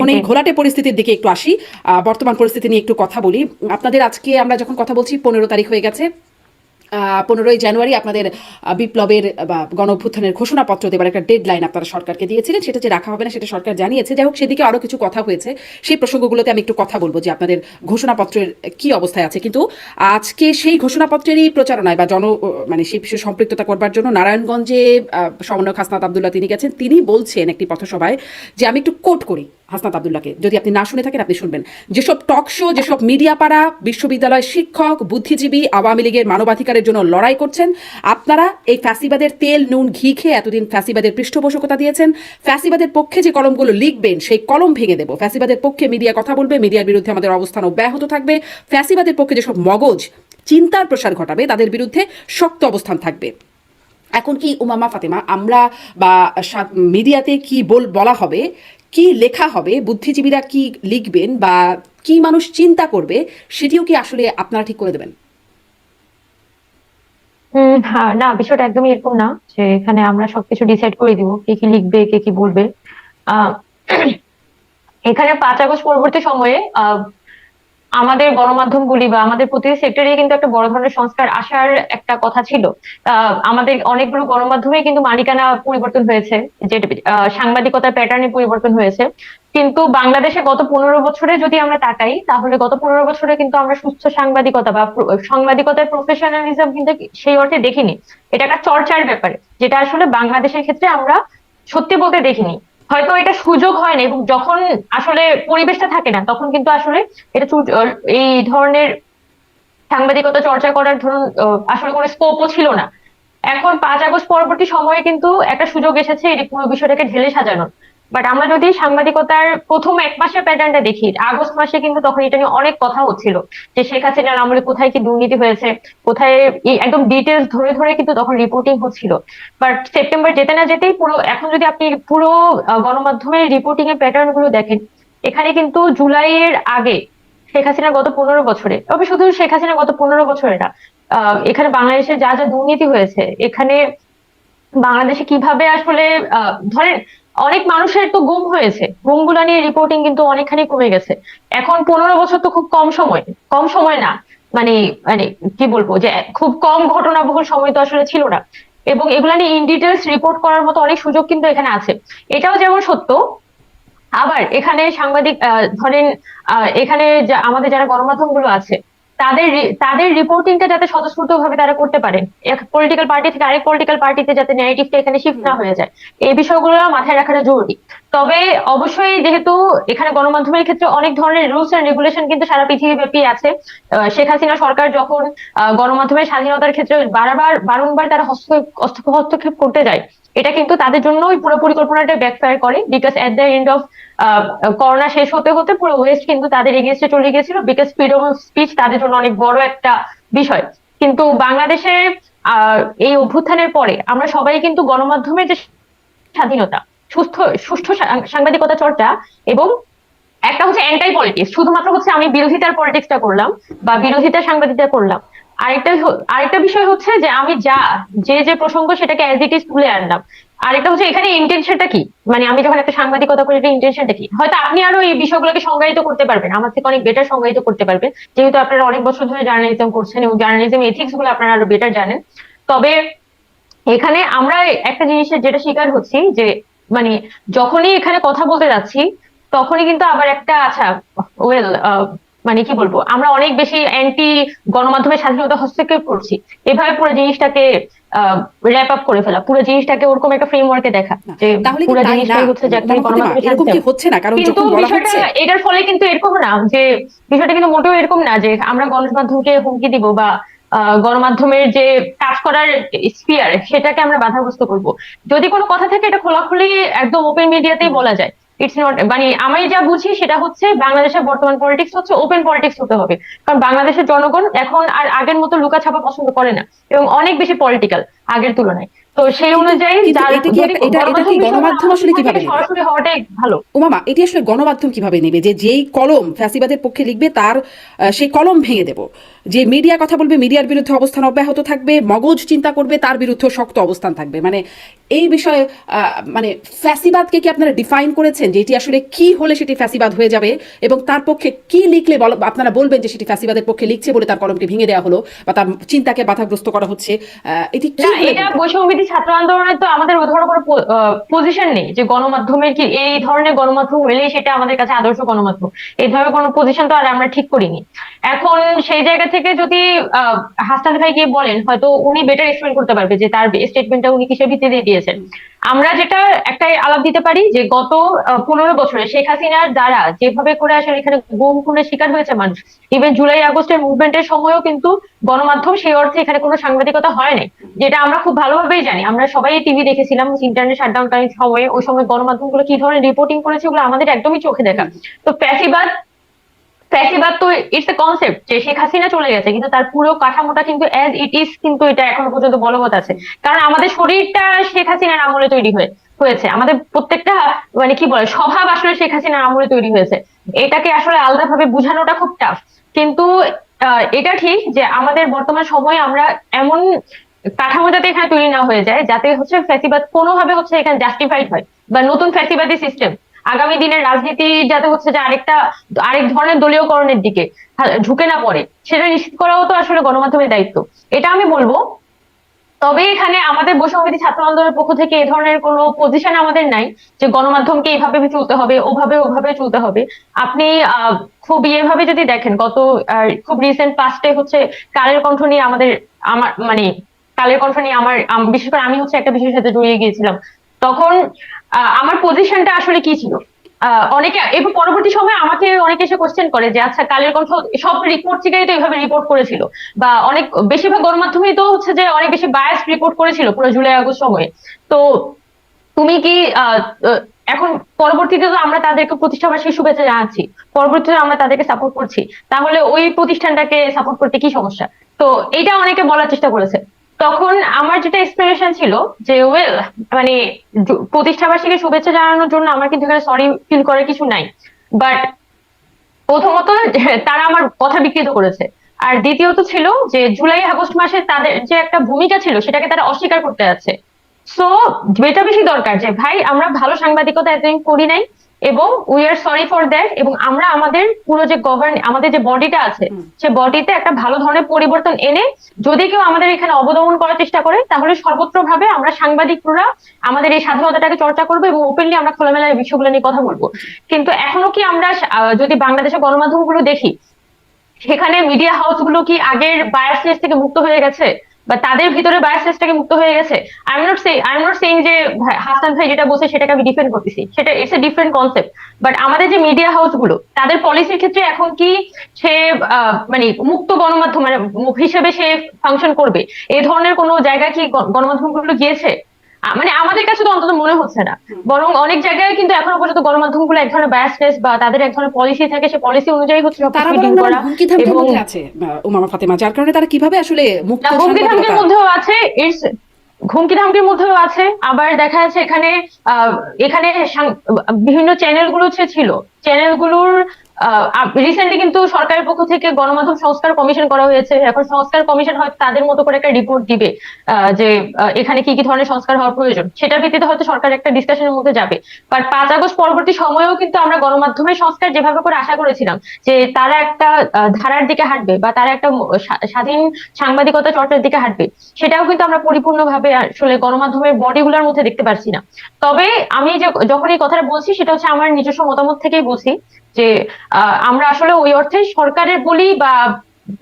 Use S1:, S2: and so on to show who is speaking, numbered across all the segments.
S1: এখন এই ঘোলাটে পরিস্থিতির দিকে একটু আসি। আহ, বর্তমান পরিস্থিতি নিয়ে একটু কথা বলি। আপনাদের আজকে আমরা যখন কথা বলছি পনেরো তারিখ হয়ে গেছে। পনেরোই জানুয়ারি আপনাদের বিপ্লবের বা গণ অভ্যুত্থানের ঘোষণাপত্র দেবার একটা ডেড লাইন আপনারা সরকারকে দিয়েছিলেন। সেটা যে রাখা হবে না, সেটা সরকার জানিয়েছে। যাই হোক, সেদিকে আরও কিছু কথা হয়েছে। সেই প্রসঙ্গগুলোতে আমি একটু কথা বলব যে আপনাদের ঘোষণাপত্রের কি অবস্থায় আছে। কিন্তু আজকে সেই ঘোষণাপত্রেরই প্রচারণায় বা জন মানে সেই বিষয়ে সম্পৃক্ততা করবার জন্য নারায়ণগঞ্জে সমন্বয়ক হাসনাত আবদুল্লাহ তিনি গেছেন। তিনি বলছেন একটি পথসভায় যে আমি একটু কোট করি হাসনাত আবদুল্লাহকে। যদি আপনি না শুনে থাকেন, আপনি শুনবেন। যেসব টক শো যেসব মিডিয়া পাড়া বিশ্ববিদ্যালয় শিক্ষক, বুদ্ধিজীবী, আওয়ামী লীগের মানবাধিকারের জন্য লড়াই করছেন। আপনারা এই ফ্যাসিবাদের তেল, নুন, ঘি খেয়ে এতদিন ফ্যাসিবাদের পৃষ্ঠপোষকতা দিয়েছেন। ফ্যাসিবাদের পক্ষে যে কলমগুলো লিখবেন, সেই কলম ভেঙে দেবো। ফ্যাসিবাদের পক্ষে মিডিয়া কথা বলবে, মিডিয়ার বিরুদ্ধে আমাদের অবস্থান অব্যাহত থাকবে। ফ্যাসিবাদের পক্ষে যেসব মগজ, চিন্তার প্রসার ঘটাবে, তাদের বিরুদ্ধে শক্ত অবস্থান থাকবে। এখন কি উমামা ফাতেমা, আমরা বা মিডিয়াতে কি বল বলা হবে, কি লেখা হবে, বুদ্ধিজীবীরা কি লিখবেন বা কি মানুষ চিন্তা করবে, সেটিও কি আসলে আপনারা ঠিক করে দেবেন?
S2: না, বিষয়টা একদমই এরকম না যে এখানে আমরা সবকিছু ডিসাইড করে দিব, কে কি লিখবে, কে কি বলবে। এখানে পাঁচ আগস্ট পরবর্তী সময়ে আমাদের গণমাধ্যমগুলি বা আমাদের প্রতিটি সেক্টরে কিন্তু একটা বড় ধরনের সংস্কার আসার একটা কথা ছিল। আমাদের অনেকগুলো গণমাধ্যমে কিন্তু মালিকানা পরিবর্তন হয়েছে, যে সাংবাদিকতার প্যাটার্নে পরিবর্তন হয়েছে। কিন্তু বাংলাদেশে গত পনেরো বছরে যদি আমরা তাকাই, তাহলে গত পনেরো বছরে কিন্তু আমরা সুস্থ সাংবাদিকতা বা সাংবাদিকতার প্রফেশনালিজম কিন্তু সেই অর্থে দেখিনি। এটা একটা চর্চার ব্যাপারে, যেটা আসলে বাংলাদেশের ক্ষেত্রে আমরা সত্যি বলতে দেখিনি। হয়তো এটা সুযোগ হয় না এবং যখন আসলে পরিবেশটা থাকে না, তখন কিন্তু আসলে এটা এই ধরনের সাংবাদিকতা চর্চা করার ধরুন আসলে কোনো স্কোপও ছিল না। এখন পাঁচ আগস্ট পরবর্তী সময়ে কিন্তু একটা সুযোগ এসেছে এই পুরো বিষয়টাকে ঢেলে সাজানোর। বাট আমরা যদি সাংবাদিকতার প্রথম এক মাসের প্যাটার্নটা দেখি আগস্ট মাসে কিন্তু তখন এটা নিয়ে অনেক কথা হচ্ছিল যে শেখ হাসিনার আমলে কোথায় কি দুর্নীতি হয়েছে কোথায় একদম ডিটেলস ধরে ধরে কিন্তু তখন রিপোর্টিং হচ্ছিল। বাট সেপ্টেম্বর যেতে না যেতেই পুরো এখন যদি আপনি পুরো গণমাধ্যমের রিপোর্টিং এর প্যাটার্নগুলো দেখেন এখানে কিন্তু জুলাইয়ের আগে শেখ হাসিনা গত পনেরো বছরে তবে শুধু শেখ হাসিনা গত পনেরো বছরে না এখানে বাংলাদেশে যা যা দুর্নীতি হয়েছে এখানে বাংলাদেশে কীভাবে আসলে আহ, ধরেন অনেক মানুষের তো গুম হয়েছে। গুমগুলা নিয়ে রিপোর্টিং কিন্তু অনেকখানি কমে গেছে। এখন পনেরো বছর তো খুব কম সময় কম সময় না। মানে মানে কি বলব যে খুব কম ঘটনাবহুল সময় তো আসলে ছিল না। এবং এগুলা নিয়ে ইন ডিটেলস রিপোর্ট করার মতো অনেক সুযোগ কিন্তু এখানে আছে। এটাও যেমন সত্য, আবার এখানে সাংবাদিক ধরেন এখানে আমাদের যারা গণমাধ্যমগুলো আছে তাদের তাদের রিপোর্টিংটা যাতে স্বতঃস্ফূর্ত ভাবে তারা করতে পারেন এক পলিটিক্যাল পার্টি থেকে আরেক পলিটিক্যাল পার্টিতে যাতে ন্যারেটিভটা এখানে শিফট না হয়ে যায়। এই বিষয়গুলো মাথায় রাখাটা জরুরি। তবে অবশ্যই যেহেতু এখানে গণমাধ্যমের ক্ষেত্রে অনেক ধরনের রুলস এন্ড রেগুলেশন কিন্তু সারা পৃথিবী ব্যাপী আছে শেখ হাসিনা সরকার যখন গণমাধ্যমের স্বাধীনতার ক্ষেত্রে বারবার, বারংবার তারা হস্তক্ষেপ করতে যায় এটা কিন্তু তাদের জন্য ওই পুরো পরিকল্পনাটা ব্যাকফায়ার করে because at the end of corona শেষ হতে হতে পুরো ওয়েস্ট কিন্তু তাদের এগেনস্টে চলে গিয়েছিল বিকজ ফ্রিডম অফ স্পিচ তাদের জন্য অনেক বড় একটা বিষয়। কিন্তু বাংলাদেশে এই অভ্যুত্থানের পরে আমরা সবাই কিন্তু গণমাধ্যমের যে স্বাধীনতা, সুস্থ, সুষ্ঠু সাংবাদিকতা চর্চা এবং একটা হচ্ছে অ্যান্টাই পলিটিক্স শুধুমাত্র হচ্ছে আমি বিরোধিতার পলিটিক্সটা করলাম বা বিরোধিতার সাংবাদিকতা করলাম। আরেকটা আরেকটা বিষয় হচ্ছে যে আমি যা, যে যে প্রসঙ্গ সেটাকে অ্যাজ ইট ইজ তুলে আনলাম। আরেকটা হচ্ছে এখানে ইন্টেনশনটা কি? মানে আমি যখন একটা সাংবাদিকতা করি এটা ইন্টেনশনটা কি? হয়তো আপনি আরও এই বিষয়গুলোকে সংজ্ঞায়িত করতে পারবেন, আমার থেকে অনেক বেটার সংজ্ঞায়িত করতে পারবেন। যেহেতু আপনারা অনেক বছর ধরে জার্নালিজম করছেন এবং জার্নালিজম এথিক্সগুলো আপনারা আরও বেটার জানেন। তবে এখানে আমরা একটা জিনিসের যেটা শিকার হচ্ছি যে মানে যখনই এখানে কথা বলতে যাচ্ছি, তখনই কিন্তু আবার একটা আচ্ছা ওয়েল মানে কি বলব আমরা অনেক বেশি অ্যান্টি গণমাধ্যমের স্বাধীনতা হস্তক্ষেপ করছি। এভাবে পুরো জিনিসটাকে র্যাপ আপ করে ফেলা। পুরো জিনিসটাকে ওরকম একটা ফ্রেমওয়ার্কে দেখা যে পুরো জিনিসটাই হচ্ছে যে একটা গণমাধ্যমের
S1: হচ্ছে না? কারণ যখন বলা হচ্ছে
S2: এটার ফলে কিন্তু এরকম না যে বিষয়টা কিন্তু মোটেও এরকম না যে আমরা গণমাধ্যমকে হুমকি দিব বা আহ, গণমাধ্যমের যে কাজ করার স্পিয়ার সেটাকে আমরা বাধাগ্রস্ত করব। যদি কোনো কথা থাকে এটা খোলাখুলি একদম ওপেন মিডিয়াতেই বলা যায়। ইটস নট মানে আমি যা বুঝি সেটা হচ্ছে বাংলাদেশের বর্তমান পলিটিক্স হচ্ছে ওপেন পলিটিক্স হতে হবে। কারণ বাংলাদেশের জনগণ এখন আর আগের মতো লুকা ছাপা পছন্দ করে না। এবং অনেক বেশি পলিটিক্যাল আগের তুলনায়। তো সেই অনুযায়ী
S1: এটা আসলে গণমাধ্যম কীভাবে নেবে? যে যেই কলম ফ্যাসিবাদের পক্ষে লিখবে তার সেই কলম ভেঙে দেব। যে মিডিয়া কথা বলবে মিডিয়ার বিরুদ্ধে অবস্থান অব্যাহত থাকবে মগজ চিন্তা করবে তার বিরুদ্ধে শক্ত অবস্থান থাকবে। মানে এই বিষয়ে মানে ফ্যাসিবাদকে কি আপনারা ডিফাইন করেছেন? যে এটি আসলে কি হলে সেটি ফ্যাসিবাদ হয়ে যাবে? এবং তার পক্ষে কি লিখলে আপনারা বলবেন যে সেটি ফ্যাসিবাদের পক্ষে লিখছে বলে তার কলমকে ভেঙে দেওয়া হলো বা তার চিন্তাকে বাধাগ্রস্ত করা হচ্ছে? আহ, এটি কি
S2: এটা
S1: বলবেন?
S2: বৈষম্যবিধি ছাত্র আন্দোলনে তো আমাদের ওই ধরনের কোনো পজিশন নেই যে গণমাধ্যমের কি এই ধরনের গণমাধ্যম হলেই সেটা আমাদের কাছে আদর্শ গণমাধ্যম এই ধরনের কোনো পজিশন তো আর আমরা ঠিক করিনি। এখন সেই জায়গা থেকে যদি আহ, হাসান ভাই গিয়ে বলেন হয়তো উনি বেটার এক্সপ্লেন করতে পারবে যে তার স্টেটমেন্টটা উনি কিসের ভিত্তিতে দিয়েছেন। আমরা যেটা একটা আলাপ দিতে পারি যে গত পনেরো বছরে শেখ হাসিনার দ্বারা যেভাবে করে আসলে এখানে গুম খুনের শিকার হয়েছে মানুষ ইভেন জুলাই আগস্টের মুভমেন্টের সময়ও কিন্তু গণমাধ্যম সেই অর্থে এখানে কোনো সাংবাদিকতা হয় নাই, যেটা আমরা খুব ভালোভাবেই জানি। আমরা সবাই টিভি দেখেছিলাম ইন্টারনেট শাটডাউন টাইম সময়ে, ওই সময় গণমাধ্যমগুলো কি ধরনের রিপোর্টিং করেছে ওগুলো আমাদের একদমই চোখে দেখা। তো ফ্যাসিবাদ ফ্যাসিবাদ তো ইটস এ কনসেপ্ট যে শেখ হাসিনা চলে গেছে, কিন্তু তার পুরো কাঠামোটা কিন্তু অ্যাজ ইট ইজ কিন্তু এটা এখনও পর্যন্ত বলবৎ আছে। কারণ আমাদের শরীরটা শেখ হাসিনার আমলে তৈরি হয়ে, হয়েছে। আমাদের প্রত্যেকটা মানে কি বলে, স্বভাব আসলে শেখ হাসিনার আমলে তৈরি হয়েছে। এটাকে আসলে আলাদাভাবে বোঝানোটা খুব টাফ কিন্তু এটা ঠিক যে আমাদের বর্তমান সময়ে আমরা এমন কাঠামো যাতে এখানে তৈরি না হয়ে যায়, যাতে হচ্ছে ফ্যাসিবাদ কোনোভাবে হচ্ছে এখানে জাস্টিফাইড হয়, বা নতুন ফ্যাসিবাদী সিস্টেম আগামী দিনের রাজনীতি যাতে হচ্ছে যে আরেকটা, আরেক ধরনের দলীয়করণের দিকে ঝুঁকে না পড়ে, সেটা নিশ্চিত করাও তো আসলে গণমাধ্যমের দায়িত্ব। এটা আমি বলব। তবে এখানে আমাদের বৈষম্যবিধি ছাত্র আন্দোলনের পক্ষ থেকে এ ধরনের কোনো পজিশন আমাদের নাই যে গণমাধ্যমকে এইভাবে চলতে হবে, ওভাবে ওভাবে চলতে হবে। আপনি খুব ইয়েভাবে যদি দেখেন, গত খুব রিসেন্ট পাস্টে হচ্ছে কালের কণ্ঠ নিয়ে আমাদের, আমার মানে কালের কণ্ঠ নিয়ে আমার বিশেষ করে আমি হচ্ছে একটা বিষয়ের সাথে জড়িয়ে গিয়েছিলাম। তখন আমার পজিশনটা আসলে কি ছিল? অনেকে এবং পরবর্তী সময়ে আমাকে অনেকে এসে কোশ্চেন করে যে আচ্ছা কালের কণ্ঠ, সব রিপোর্ট থেকেই তো এইভাবে রিপোর্ট করেছিল। বা অনেক, বেশিরভাগ গণমাধ্যমেই তো হচ্ছে যে, অনেক বেশি বায়াস রিপোর্ট করেছিল পুরো জুলাই, আগস্ট সময়ে। তো তুমি কি এখন পরবর্তীতে তো আমরা তাদেরকে প্রতিষ্ঠাবার্ষিকী শুভেচ্ছা জানাচ্ছি, পরবর্তীতে আমরা তাদেরকে সাপোর্ট করছি। তাহলে ওই প্রতিষ্ঠানটাকে সাপোর্ট করতে কি সমস্যা? তো এটা অনেকে বলার চেষ্টা করেছে। তখন আমার যেটা এক্সপ্লেনেশন ছিল যে ওয়েল মানে প্রতিষ্ঠাবার্ষিকী শুভেচ্ছা জানানোর জন্য আমার কিন্তু এখানে সরি ফিল করার কিছু নাই। বাট প্রথমত তারা আমার কথা বিকৃত করেছে। আর দ্বিতীয়ত ছিল যে, জুলাই, আগস্ট মাসে তাদের যে একটা ভূমিকা ছিল, সেটাকে তারা অস্বীকার করতে যাচ্ছে। সো যেটা বেশি দরকার যে, ভাই, আমরা ভালো সাংবাদিকতা এতদিন করি নাই এবং we are sorry for that এবং আমরা আমাদের পুরো যে গভর্ন আমাদের যে বডিটা আছে। সে বডিতে একটা ভালো ধরনের পরিবর্তন এনে যদি কেউ আমাদের এখানে অবদমন করার চেষ্টা করে তাহলে সর্বত্র ভাবে আমরা সাংবাদিকরা আমাদের এই স্বাধীনতাটাকে চর্চা করব এবং ওপেনলি আমরা খোলামেলা বিষয়গুলো নিয়ে কথা বলব কিন্তু এখনও কি আমরা যদি বাংলাদেশের গণমাধ্যমগুলো দেখি সেখানে মিডিয়া হাউসগুলো কি আগের বায়াসনেস থেকে মুক্ত হয়ে গেছে বা তাদের ভিতরে বায়াসনেসটাকে মুক্ত হয়ে গেছে। I am not say I am not saying যে হাসান ভাই যেটা বলছে সেটাকে আমি ডিফেন্ড করতেছি। সেটা it's a different concept but আমাদের যে মিডিয়া হাউসগুলো, তাদের পলিসির ক্ষেত্রে এখন কি সে মানে মুক্ত গণমাধ্যম মানে হিসেবে সে ফাংশন করবে? এই ধরনের কোনো জায়গা কি গণমাধ্যমগুলো গিয়েছে? মানে আমাদের কাছে তো অন্তত মনে হচ্ছে না। বরং অনেক জায়গায় কিন্তু এখনও পর্যন্ত গণমাধ্যমগুলো এক ধরনের বায়াসনেস বা তাদের এক ধরনের পলিসি থাকে সে পলিসি অনুযায়ী হচ্ছে
S1: তারা বরং হুমকি ধামকির মধ্যে আছে উমামা ফাতেমা যার কারণে তারা কীভাবে আসলে মুক্ত
S2: হুমকি ধামকির মধ্যেও আছে ইটস হুমকি ধামকির মধ্যেও আছে আবার দেখা যাচ্ছে এখানে আহ, এখানে বিভিন্ন চ্যানেলগুলো ছিল চ্যানেলগুলোর রিসেন্টলি কিন্তু সরকারের পক্ষ থেকে গণমাধ্যম সংস্কার কমিশন করা হয়েছে। এখন সংস্কার কমিশন হয়তো তাদের মতো করে একটা রিপোর্ট দিবে যে এখানে কি কি ধরনের সংস্কার হওয়ার প্রয়োজন। সেটার ভিত্তিতে হয়তো সরকার একটা ডিসকাশনের মধ্যে যাবে। বাট পাঁচ আগস্ট পরবর্তী সময়েও কিন্তু আমরা গণমাধ্যমের সংস্কার যেভাবে করে আশা করেছিলাম, যে তারা একটা ধারার দিকে হাঁটবে বা তারা একটা স্বাধীন সাংবাদিকতা চর্চার দিকে হাঁটবে, সেটাও কিন্তু আমরা পরিপূর্ণভাবে আসলে গণমাধ্যমের বডিগুলোর মধ্যে দেখতে পারছি না। তবে আমি যখন এই কথাটা বলছি, সেটা হচ্ছে আমার নিজস্ব মতামত থেকেই বলছি যে আহ, আমরা আসলে ওই অর্থে সরকারের বলি বা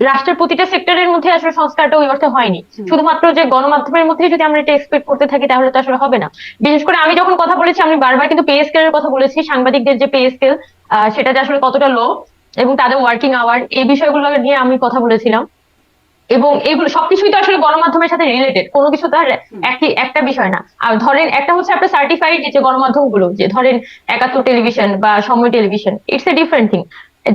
S2: রাষ্ট্রের প্রতিটা সেক্টরের মধ্যে আসলে সংস্কারটা ওই অর্থে হয়নি। শুধুমাত্র যে গণমাধ্যমের মধ্যে যদি আমরা এটা এক্সপেক্ট করতে থাকি তাহলে তো আসলে হবে না। বিশেষ করে আমি যখন কথা বলেছি আমি বারবার কিন্তু পে স্কেলের কথা বলেছি সাংবাদিকদের যে পে স্কেল সেটা যে আসলে কতটা লো এবং তাদের ওয়ার্কিং আওয়ার এই বিষয়গুলো নিয়ে আমি কথা বলেছিলাম। এবং এগুলো সবকিছুই তো আসলে গণমাধ্যমের সাথে রিলেটেড কোনো কিছু তার একই একটা বিষয় না। আর ধরেন একটা হচ্ছে আপনার সার্টিফাইড যে গণমাধ্যমগুলো যে ধরেন একাত্তর টেলিভিশন বা Somoy television it's a different thing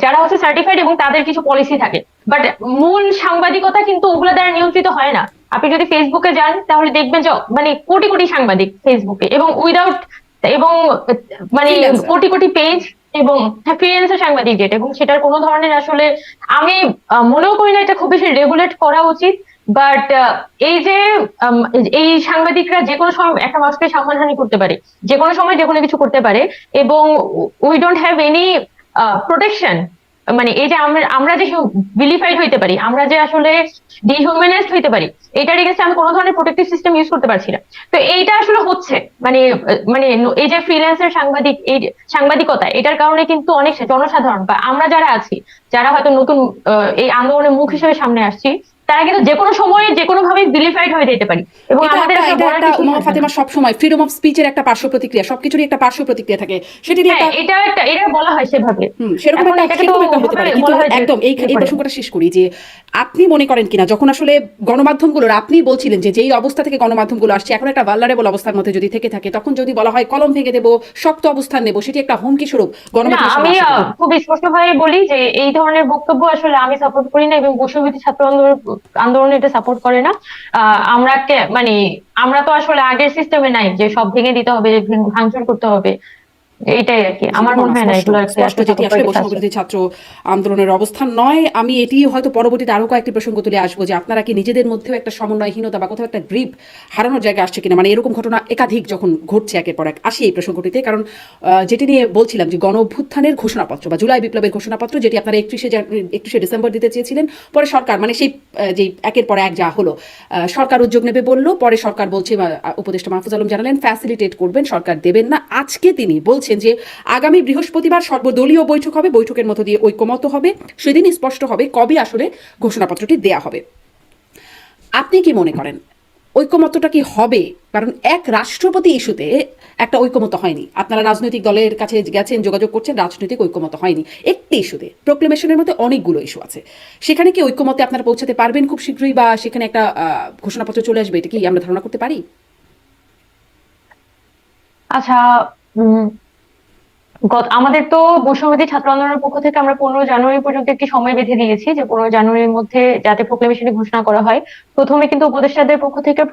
S2: যারা হচ্ছে সার্টিফাইড এবং তাদের কিছু পলিসি থাকে। বাট মূল সাংবাদিকতা কিন্তু ওগুলো দ্বারা নিয়ন্ত্রিত হয় না। আপনি যদি ফেসবুকে যান তাহলে দেখবেন যে মানে কোটি কোটি সাংবাদিক ফেসবুকে এবং উইদাউট এবং মানে কোটি কোটি পেজ এবং ফ্রিল্যান্সার সাংবাদিক ডেট এবং সেটার কোনো ধরনের আসলে আমি মনেও করি না এটা খুব বেশি রেগুলেট করা উচিত বাট এই যে এই সাংবাদিকরা যে কোনো সময় একটা মানুষকে সম্মানহানি করতে পারে, যে কোনো সময় যে কোনো কিছু করতে পারে, এবং we don't have any protection মানে এই যে আমরা আমরা যে বিলিফাইড হইতে পারি, আমরা যে আসলে ডিহিউম্যানাইজড হইতে পারি এটার এগেন্সে আমি কোনো ধরনের প্রোটেক্টিভ সিস্টেম ইউজ করতে পারছি না। তো এইটা আসলে হচ্ছে মানে মানে এই যে ফ্রিল্যান্সের সাংবাদিক, এই সাংবাদিকতা, এটার কারণে কিন্তু অনেক জনসাধারণ বা আমরা যারা আছি, যারা হয়তো নতুন এই আন্দোলনের মুখ হিসেবে সামনে আসছি তারা কিন্তু যে কোনো সময়ে যে কোনো ভাবে বিলিফাইড হয়ে যেতে পারি। এবং আমাদের
S1: একটা- উমা
S2: না।
S1: ফাতেমা ফ্রিডম অফ স্পিচের একটা পার্শ্ব প্রতিক্রিয়া সবকিছুরই একটা পার্শ্ব প্রতিক্রিয়া থাকে। সেটারই
S2: হ্যাঁ এটা একটা এটা বলা হয় সেভাবে।
S1: সেরকম একটা সেরকম একটা হতে পারে। কিন্তু একদম এই এই প্রসঙ্গটা শেষ করি যে আপনি মনে করেন কিনা যখন আসলে গণমাধ্যমগুলোর আপনি বলছিলেন যে যেই অবস্থা থেকে গণমাধ্যমগুলো আসছে এখন একটা ভালনারেবল অবস্থার মধ্যে যদি থেকে থাকে তখন যদি বলা হয় কলম ভেঙে দেবো শক্ত অবস্থান নেব সেটি একটা হুমকি স্বরূপ গণমাধ্যম
S2: আমি? খুব স্পষ্টভাবে বলি যে এই ধরনের বক্তব্য আসলে আমি সাপোর্ট করি না এবং বৈষম্যবিধি ছাত্র আন্দোলন আন্দোলন এটা সাপোর্ট করে না। আমরা মানে আমরা তো আসলে আগের সিস্টেমে নাই যে সব ভেঙে দিতে হবে ভাঙচুর করতে হবে। আর কি। আমার মনে হয় না এগুলো
S1: আসলে বিরোধী ছাত্র আন্দোলনের অবস্থান নয়। আমি এটি হয়তো পরবর্তীতে আরও কয়েকটি প্রসঙ্গ তুলে আসব যে আপনারা কি নিজেদের মধ্যেও একটা সমন্বয়হীনতা বা কোথাও একটা গ্রিপ হারানোর জায়গা আসছে কিনা? মানে এরকম ঘটনা একাধিক যখন ঘটছে একের পর এক। আসি এই প্রসঙ্গটিতে কারণ যেটি নিয়ে বলছিলাম যে গণ অভ্যুত্থানের ঘোষণাপত্র বা জুলাই বিপ্লবের ঘোষণাপত্র যেটি আপনারা একত্রিশে একত্রিশে ডিসেম্বর দিতে চেয়েছিলেন পরে সরকার মানে সেই যে একের পর এক যা হলো আহ, সরকার উদ্যোগ নেবে বলল পরে সরকার বলছে বা, উপদেষ্টা মাহফুজ আলম জানালেন ফ্যাসিলিটেট করবেন সরকার দেবেন না। আজকে তিনি বলছেন যে আগামী বৃহস্পতিবার সর্বদলীয় বৈঠক হবে, বৈঠকের মধ্য দিয়ে ঐক্যমত হবে। সেদিনই স্পষ্ট হবে কবে আসলে ঘোষণাপত্রটি দেয়া হবে। আপনি কি মনে করেন ঐক্যমত্যটা কি হবে? কারণ এক রাষ্ট্রপতি ইস্যুতে একটা ঐক্যমত হয়নি। আপনারা রাজনৈতিক দলের কাছে গেছেন, যোগাযোগ করছেন, রাজনৈতিক ঐক্যমত হয়নি। একটি ইস্যুতে প্রোক্লেমেশনের মধ্যে অনেকগুলো ইস্যু আছে। সেখানে কি ঐক্যমতে আপনারা পৌঁছাতে পারবেন খুব শীঘ্রই বা সেখানে একটা ঘোষণাপত্র চলে আসবে? এটা কি আমরা ধারণা করতে পারি?
S2: আচ্ছা গত আমাদের তো বৈষম্যবিধি ছাত্র আন্দোলনের পক্ষ থেকে আমরা পনেরো জানুয়ারি পর্যন্ত একটি সময় বেঁধে দিয়েছি যে পনেরো জানুয়ারির মধ্যে যাতে প্রোক্লেমেশনটি ঘোষণা করা হয়। প্রথমে কিন্তু উপদেষ্টাদের পক্ষ থেকে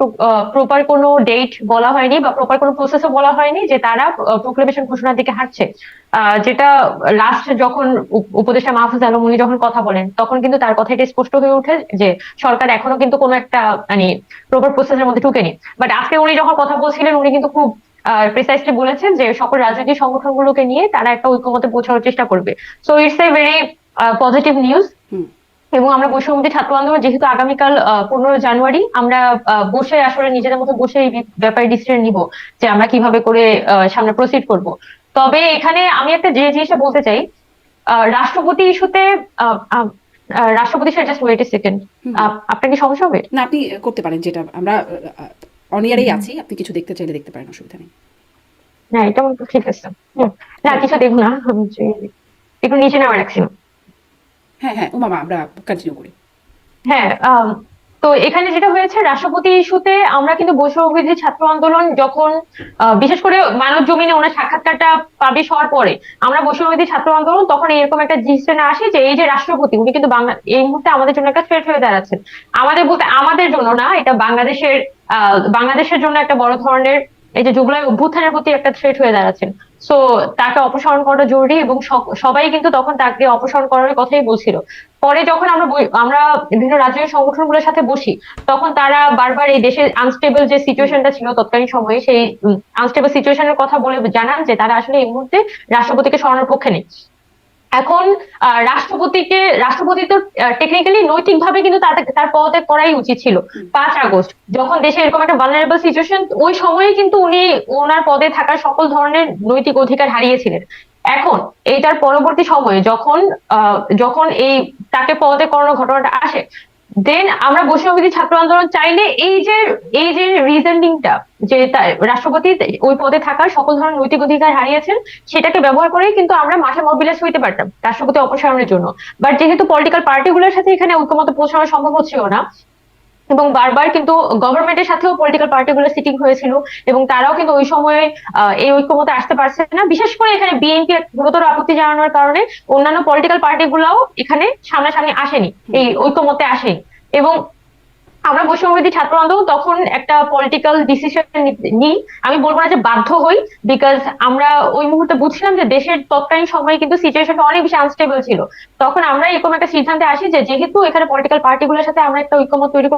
S2: প্রপার কোনো ডেট বলা হয়নি বা প্রপার কোনো প্রসেসও বলা হয়নি যে তারা প্রোক্লেমেশন ঘোষণার দিকে হাঁটছে। যেটা লাস্ট যখন উপ- উপদেষ্টা মাহফুজ আলম উনি যখন কথা বলেন, তখন কিন্তু তার কথা এটা স্পষ্ট হয়ে ওঠে যে সরকার এখনও কিন্তু কোনো একটা মানে প্রপার প্রসেসের মধ্যে ঢুকেনি। বাট আজকে উনি যখন কথা বলছিলেন, উনি কিন্তু খুব প্রিসাইসলি বলেছেন যে সকল রাজনৈতিক সংগঠনগুলোকে নিয়ে তারা একটা ঐক্যমতে পৌঁছানোর চেষ্টা করবে। So it's a very positive news এবং আমরা বৈষম্যবিধি ছাত্র আন্দোলন যেহেতু আগামীকাল পনেরো জানুয়ারি আমরা বসে আসলে নিজেদের মতো বসে এই ব্যাপারে ডিসিশন নিব যে আমরা কীভাবে করে সামনে প্রসিড করব। তবে এখানে আমি একটা যে জিনিসটা বলতে চাই রাষ্ট্রপতি ইস্যুতে রাষ্ট্রপতি sir just wait a second. আপনার কি সমস্যা হবে?
S1: না আপনি করতে পারেন যেটা আমরা অনিয়ারেই আছি আপনি কিছু দেখতে চাইলে দেখতে পারেন অসুবিধা নেই।
S2: না এটা তো ঠিক আছে। না কিছু দেখো না একটু নিচে নামা রাখছিলাম
S1: হ্যাঁ হ্যাঁ উমামা আমরা কন্টিনিউ করি।
S2: হ্যাঁ তো এখানে যেটা হয়েছে রাষ্ট্রপতি ইস্যুতে আমরা কিন্তু বৈষম্যবিধি ছাত্র আন্দোলন যখন বিশেষ করে মানব জমিনে ওনার সাক্ষাৎকারটা পাবলিশ হওয়ার পরে আমরা বৈষম্যবিধি ছাত্র আন্দোলন তখন এরকম একটা ডিসিশনে আসি যে এই যে রাষ্ট্রপতি উনি কিন্তু বাংলা এই মুহূর্তে আমাদের জন্য একটা থ্রেট হয়ে দাঁড়াচ্ছেন। আমাদের বলতে আমাদের জন্য না এটা বাংলাদেশের বাংলাদেশের জন্য একটা বড় ধরনের এই যে জুলাই অভ্যুত্থানের প্রতি একটা থ্রেট হয়ে দাঁড়াচ্ছেন। সো তাকে অপসারণ করা জরুরি এবং সবাই কিন্তু তখন তাকে অপসারণ করার কথাই বলছিল। পরে যখন আমরা আমরা বিভিন্ন রাজনৈতিক সংগঠনগুলোর সাথে বসি, তখন তারা বারবার এই দেশের আনস্টেবল যে সিচুয়েশনটা ছিল তৎকালীন সময়ে, সেই আনস্টেবল সিচুয়েশনের কথা বলে জানান যে তারা আসলে এই মুহূর্তে রাষ্ট্রপতিকে সরানোর পক্ষে নেই। এখন রাষ্ট্রপতিকে রাষ্ট্রপতি তো টেকনিক্যালি নৈতিকভাবে কিন্তু তার পদত্যাগ করাই উচিত ছিল। পাঁচ আগস্ট যখন দেশে এরকম একটা ভালনারেবল সিচুয়েশন ওই সময়ে কিন্তু উনি ওনার পদে থাকার সকল ধরনের নৈতিক অধিকার হারিয়েছিলেন। এখন এইটার পরবর্তী সময়ে যখন আহ, যখন এই তাকে পদত্যাগ করানোর ঘটনাটা আসে দেন আমরা বৈষ্ণবী ছাত্র আন্দোলন চাইলে এই যে এই যে রিজনিংটা যে রাষ্ট্রপতি ওই পদে থাকার সকল ধরনের নৈতিক অধিকার হারিয়েছেন, সেটাকে ব্যবহার করেই কিন্তু আমরা মাঠে মবিলাস হইতে পারতাম রাষ্ট্রপতি অপসারণের জন্য। বাট যেহেতু পলিটিক্যাল পার্টিগুলোর সাথে এখানে ঐক্যমত পৌঁছানো সম্ভব হচ্ছিল না এবং বারবার কিন্তু গভর্নমেন্টের সাথেও পলিটিক্যাল পার্টিগুলো সিটিং হয়েছিল এবং তারাও কিন্তু ওই সময়ে এই ঐক্যমতে আসতে পারছে না। বিশেষ করে এখানে বিএনপি গুরুতর আপত্তি জানানোর কারণে অন্যান্য পলিটিক্যাল পার্টিগুলোও এখানে সামনাসামনি আসেনি, এই ঐক্যমতে আসেনি। এবং আমরা বৈষম্যবিধি ছাত্র আন্দোলন তখন একটা পলিটিক্যাল ডিসিশন নিই আমি বলব না যে বাধ্য হই বিকজ আমরা ওই মুহূর্তে বুঝছিলাম যে দেশের তৎকালীন সময়ে কিন্তু সিচুয়েশনটা অনেক বেশি আনস্টেবল ছিল। তখন আমরা এরকম একটা সিদ্ধান্তে আসি যে যেহেতু এখানে পলিটিক্যাল পার্টিগুলোর সাথে আমরা একটা ঐক্যমত তৈরি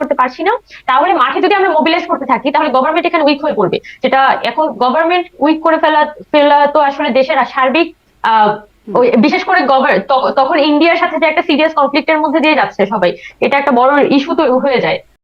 S2: করতে পারছি না। তাহলে মাঠে যদি আমরা মোবিলাইজ করতে থাকি, তাহলে গভর্নমেন্ট এখানে উইক হয়ে পড়বে। যেটা এখন গভর্নমেন্ট উইক করে ফেলা ফেলা তো আসলে দেশের সার্বিক বিশেষ করে তখন ইন্ডিয়ার সাথে যে একটা সিরিয়াস কনফ্লিক্টের মধ্যে দিয়ে যাচ্ছে সবাই, এটা একটা বড় ইস্যু তো হয়ে যায়।